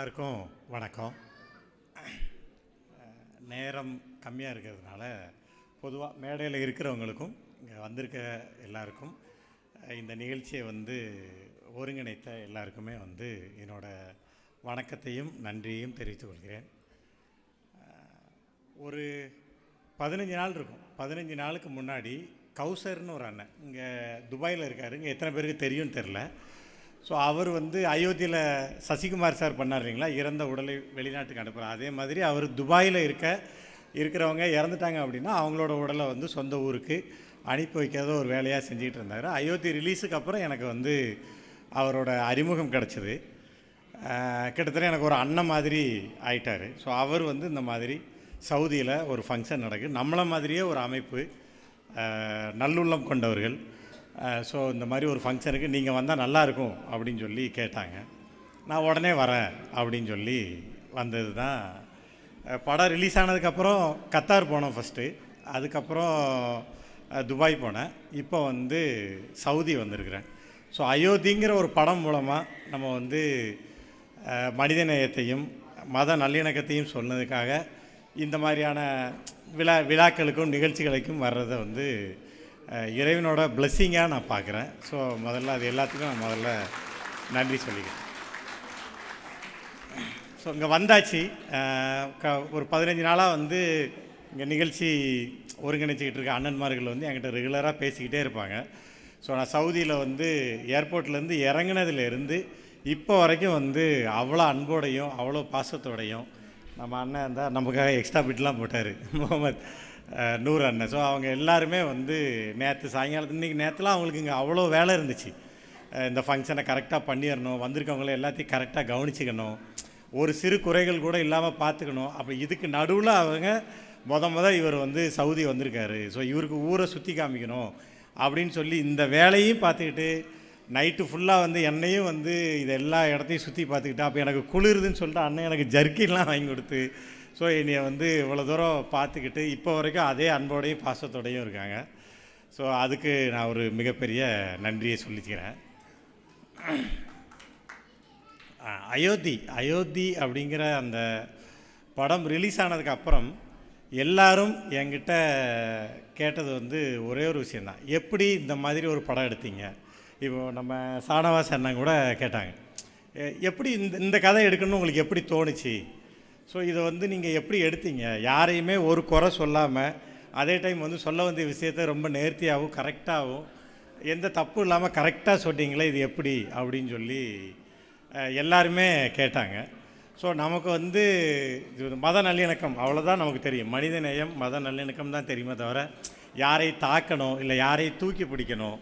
எல்லாருக்கும் வணக்கம். நேரம் கம்மியாக இருக்கிறதுனால பொதுவாக மேடையில் இருக்கிறவங்களுக்கும் இங்கே வந்திருக்க எல்லாருக்கும் இந்த நிகழ்ச்சியை வந்து ஒருங்கிணைத்த எல்லாருக்குமே வந்து என்னோட வணக்கத்தையும் நன்றியையும் தெரிவித்துக் கொள்கிறேன். ஒரு பதினஞ்சு நாள் இருக்கும். பதினஞ்சு நாளுக்கு முன்னாடி கௌசர்னு ஒரு அண்ணன் இங்கே துபாயில் இருக்காரு. இங்கே எத்தனை பேருக்கு தெரியும்னு தெரில ஸோ அவர் வந்து அயோத்தியில் சசிகுமார் சார் பண்ணார் இல்லைங்களா? இறந்த உடலை வெளிநாட்டுக்கு அனுப்புகிறார் அதே மாதிரி அவர் துபாயில் இருக்க இருக்கிறவங்க இறந்துட்டாங்க அப்படின்னா அவங்களோட உடலை வந்து சொந்த ஊருக்கு அனுப்பி வைக்காத ஒரு வேலையாக செஞ்சுக்கிட்டு இருந்தார். அயோத்தி ரிலீஸுக்கு அப்புறம் எனக்கு வந்து அவரோட அறிமுகம் கிடச்சிது. கிட்டத்தட்ட எனக்கு ஒரு அண்ணன் மாதிரி ஆயிட்டார். ஸோ அவர் வந்து இந்த மாதிரி சவுதியில் ஒரு ஃபங்க்ஷன் நடக்குது. நம்மளை மாதிரியே ஒரு அமைப்பு நல்லுள்ளம் கொண்டவர்கள் ஸோ இந்த மாதிரி ஒரு ஃபங்க்ஷனுக்கு நீங்கள் வந்தால் நல்லாயிருக்கும் அப்படின்னு சொல்லி கேட்டாங்க. நான் உடனே வரேன் அப்படின்னு சொல்லி வந்தது தான் படம் ரிலீஸ் ஆனதுக்கப்புறம் கத்தார் போனோம் ஃபஸ்ட்டு அதுக்கப்புறம் துபாய் போனேன். இப்போ வந்து சவுதி வந்திருக்கிறேன். ஸோ அயோத்திங்கிற ஒரு படம் மூலமாக நம்ம வந்து மனிதநேயத்தையும் மத நல்லிணக்கத்தையும் சொன்னதுக்காக இந்த மாதிரியான விழா விழாக்களுக்கும் நிகழ்ச்சிகளுக்கும் வர்றதை வந்து இறைவனோட பிளெஸ்ஸிங்காக நான் பார்க்குறேன். ஸோ முதல்ல அது எல்லாத்துக்கும் நான் முதல்ல நன்றி சொல்லிக்கிறேன். ஸோ இங்கே வந்தாச்சு. க ஒரு பதினஞ்சு நாளாக வந்து இங்கே நிகழ்ச்சி ஒருங்கிணைச்சிக்கிட்டு இருக்க அண்ணன்மார்கள் வந்து என்கிட்ட ரெகுலராக பேசிக்கிட்டே இருப்பாங்க. ஸோ நான் சவுதியில் வந்து ஏர்போர்ட்லேருந்து இறங்குனதுலேருந்து இப்போ வரைக்கும் வந்து அவ்வளோ அன்போடையும் அவ்வளோ பாசத்தோடையும் நம்ம அண்ணன் இருந்தால் நமக்காக எக்ஸ்ட்ரா பிட்லாம் போட்டார். முகமது. நூறு அண்ணன். ஸோ அவங்க எல்லாருமே வந்து நேற்று சாயங்காலத்து இன்றைக்கி நேற்றுலாம் அவங்களுக்கு இங்கே அவ்வளோ வேலை இருந்துச்சு. இந்த ஃபங்க்ஷனை கரெக்டாக பண்ணிடணும் வந்திருக்கவங்கள எல்லாத்தையும் கரெக்டாக கவனிச்சிக்கணும். ஒரு சிறு குறைகள் கூட இல்லாமல் பார்த்துக்கணும் அப்போ இதுக்கு நடுவில் அவங்க மொத மொதல் இவர் வந்து சவுதி வந்திருக்காரு. ஸோ இவருக்கு ஊரை சுற்றி காமிக்கணும் அப்படின்னு சொல்லி இந்த வேலையும் பார்த்துக்கிட்டு நைட்டு ஃபுல்லாக வந்து என்னையும் வந்து இது எல்லா இடத்தையும் சுற்றி பார்த்துக்கிட்டு அப்போ எனக்கு குளிருதுன்னு சொல்லிட்டு அண்ணன் எனக்கு ஜர்க்கின்லாம் வாங்கி கொடுத்து ஸோ என்னை வந்து இவ்வளோ தூரம் பார்த்துக்கிட்டு இப்போ வரைக்கும் அதே அன்போடையும் பாசத்தோடையும் இருக்காங்க. ஸோ அதுக்கு நான் ஒரு மிகப்பெரிய நன்றியை சொல்லிக்கிறேன் அயோத்தி அயோத்தி அப்படிங்கிற அந்த படம் ரிலீஸ் ஆனதுக்கு அப்புறம் எல்லாரும் என்கிட்ட கேட்டது வந்து ஒரே ஒரு விஷயந்தான் எப்படி இந்த மாதிரி ஒரு படம் எடுத்தீங்க? இப்போ நம்ம சானவாஸ் அண்ணன் கூட கேட்டாங்க. எப்படி இந்த இந்த கதை எடுக்கணும்னு உங்களுக்கு எப்படி தோணுச்சு? ஸோ இதை வந்து நீங்கள் எப்படி எடுத்தீங்க? யாரையுமே ஒரு குறை சொல்லாமல் அதே டைம் வந்து சொல்ல வேண்டிய விஷயத்தை ரொம்ப நேர்த்தியாகவும் கரெக்டாகவும் எந்த தப்பும் இல்லாமல் கரெக்டாக சொன்னீங்களே இது எப்படி? அப்படின்னு சொல்லி எல்லாருமே கேட்டாங்க. ஸோ நமக்கு வந்து இது மத நல்லிணக்கம் அவ்வளோதான் நமக்கு தெரியும். மனித நேயம் மத நல்லிணக்கம் தான் தெரியுமே தவிர யாரை தாக்கணும் இல்லை யாரை தூக்கி பிடிக்கணும்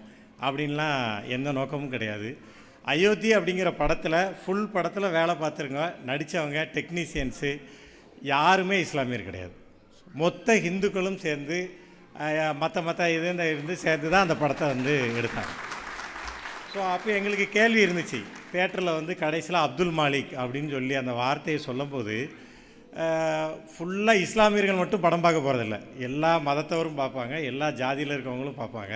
அப்படின்லாம் எந்த நோக்கமும் கிடையாது. அயோத்தி அப்படிங்கிற படத்தில் ஃபுல் படத்தில் வேலை பார்த்துருங்க. நடித்தவங்க டெக்னீஷியன்ஸு யாருமே இஸ்லாமியர் கிடையாது. மொத்த ஹிந்துக்களும் சேர்ந்து மற்ற மற்ற இது இருந்து சேர்ந்து தான் அந்த படத்தை வந்து எடுத்தாங்க. ஸோ அப்போ எங்களுக்கு கேள்வி இருந்துச்சு. தேட்டரில் வந்து கடைசியில் அப்துல் மாலிக் அப்படின்னு சொல்லி அந்த வார்த்தையை சொல்லும்போது ஃபுல்லாக இஸ்லாமியர்கள் மட்டும் படம் பார்க்க போகிறதில்ல எல்லா மதத்தவரும் பார்ப்பாங்க எல்லா ஜாதியில் இருக்கவங்களும் பார்ப்பாங்க.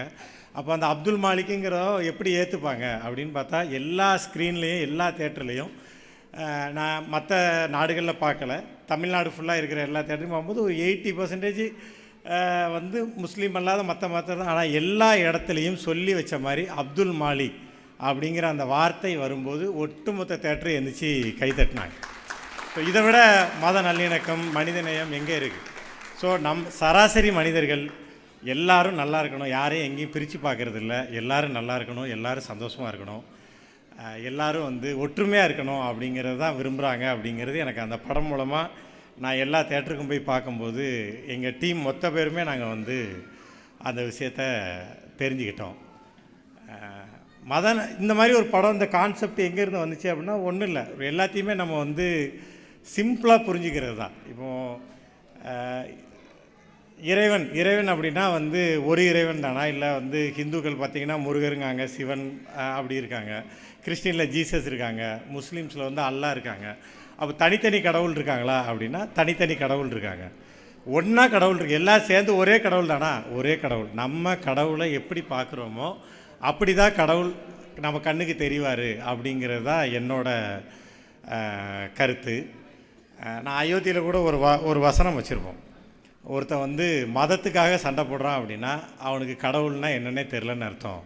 அப்போ அந்த அப்துல் மாலிக்குங்கிறத எப்படி ஏற்றுப்பாங்க அப்படின்னு பார்த்தா எல்லா ஸ்க்ரீன்லேயும் எல்லா தேட்டர்லேயும் நான் மற்ற நாடுகளில் பார்க்கல. தமிழ்நாடு ஃபுல்லாக இருக்கிற எல்லா தேட்டரும் பார்க்கும்போது ஒரு எயிட்டி பர்சன்டேஜ் வந்து முஸ்லீம் அல்லாத மற்ற மற்ற தான். ஆனால் எல்லா இடத்துலையும் சொல்லி வச்ச மாதிரி அப்துல் மாலிக் அப்படிங்கிற அந்த வார்த்தை வரும்போது ஒட்டுமொத்த தேட்டரும் எந்திரிச்சு கைதட்டினாங்க ஸோ இதை விட மத நல்லிணக்கம் மனிதநேயம் எங்கே இருக்குது ஸோ நம் சராசரி மனிதர்கள் எல்லாரும் நல்லா இருக்கணும். யாரையும் எங்கேயும் பிரித்து பார்க்கறது இல்ல எல்லாரும் நல்லா இருக்கணும். எல்லாரும் சந்தோஷமாக இருக்கணும். எல்லோரும் எல்லாரும் வந்து ஒற்றுமையாக இருக்கணும் அப்படிங்கிறது தான் விரும்புகிறாங்க அப்படிங்கிறது எனக்கு அந்த படம் மூலமாக நான் எல்லா தேட்டருக்கும் போய் பார்க்கும்போது எங்கள் டீம் மொத்த பேருமே நாங்கள் வந்து அந்த விஷயத்த தெரிஞ்சுக்கிட்டோம். மத இந்த மாதிரி ஒரு படம் இந்த கான்செப்ட் எங்கேருந்து வந்துச்சு அப்படின்னா ஒன்றும் இல்லை. எல்லாத்தையுமே நம்ம வந்து சிம்பிளாக புரிஞ்சுக்கிறது தான். இப்போது இறைவன் இறைவன் அப்படின்னா வந்து ஒரு இறைவன் தானா? இல்லை வந்து ஹிந்துக்கள் பார்த்திங்கன்னா முருகருங்காங்க சிவன் அப்படி இருக்காங்க. கிறிஸ்டினில் ஜீசஸ் இருக்காங்க முஸ்லீம்ஸில் வந்து அல்லாஹ் இருக்காங்க. அப்போ தனித்தனி கடவுள் இருக்காங்களா அப்படின்னா தனித்தனி கடவுள் இருக்காங்க. ஒன்றா கடவுள் இருக்குது எல்லாம் சேர்ந்து ஒரே கடவுள் தானா? ஒரே கடவுள். நம்ம கடவுளை எப்படி பார்க்குறோமோ அப்படி தான் கடவுள் நம்ம கண்ணுக்கு தெரிவார் அப்படிங்கிறது தான் என்னோட கருத்து. நான் அயோத்தியில் கூட ஒரு வ ஒரு வசனம் வச்சுருப்போம். ஒருத்தன் வந்து மதத்துக்காக சண்டை போடுறான் அப்படின்னா அவனுக்கு கடவுள்னா என்னன்னே தெரிலன்னு அர்த்தம்.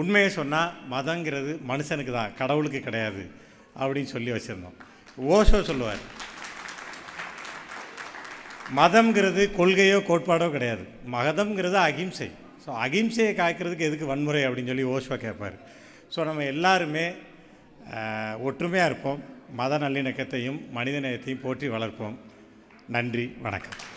உண்மையை சொன்னால் மதங்கிறது மனுஷனுக்கு தான் கடவுளுக்கு கிடையாது அப்படின்னு சொல்லி வச்சுருந்தோம். ஓஷோ சொல்லுவார். மதம்ங்கிறது கொள்கையோ கோட்பாடோ கிடையாது. மதம்ங்கிறது அகிம்சை. ஸோ அகிம்சையை காய்க்கிறதுக்கு எதுக்கு வன்முறை அப்படின்னு சொல்லி ஓஷோ கேட்பார். ஸோ நம்ம எல்லாருமே ஒற்றுமையாக இருப்போம். மத நல்லிணக்கத்தையும் மனிதநேயத்தையும் போற்றி வளர்ப்போம். நன்றி வணக்கம்.